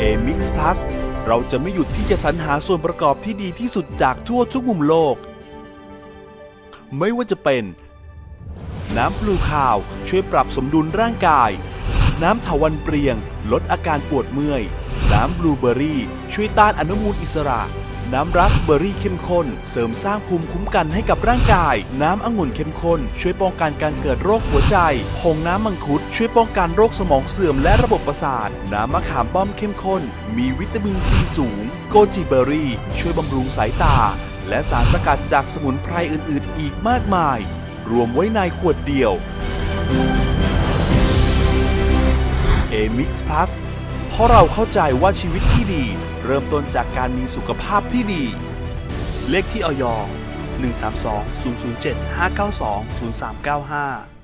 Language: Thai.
A-Mix Plus เราจะไม่หยุดที่จะสรรหาส่วนประกอบที่ดีที่สุดจากทั่วทุกมุมโลก ไม่ว่าจะเป็น น้ำปลูข้าวช่วยปรับสมดุลร่างกาย น้ำถาวันเปรียง ลดอาการปวดเมื่อย น้ำบลูเบอร์รี่ ช่วยต้านอนุมูลอิสระ น้ำราสเบอร์รี่เข้มข้น เสริมสร้างภูมิคุ้มกันให้กับร่างกาย น้ำองุ่นเข้มข้น ช่วยป้องกันการเกิดโรคหัวใจผงน้ำมังคุด ช่วยป้องกันโรคสมองเสื่อมและระบบประสาท น้ำมะขามป้อมเข้มข้น มีวิตามินซีสูง โกจิเบอรี่ ช่วยบำรุงสายตา และสารสกัดจากสมุนไพรอื่นๆ อีกมากมาย รวมไว้ในขวดเดียว A-Mix Plus เพราะเราเข้าใจว่าชีวิตที่ดี เริ่มต้นจากการมีสุขภาพที่ดี เลขที่ออย132 007 592 0395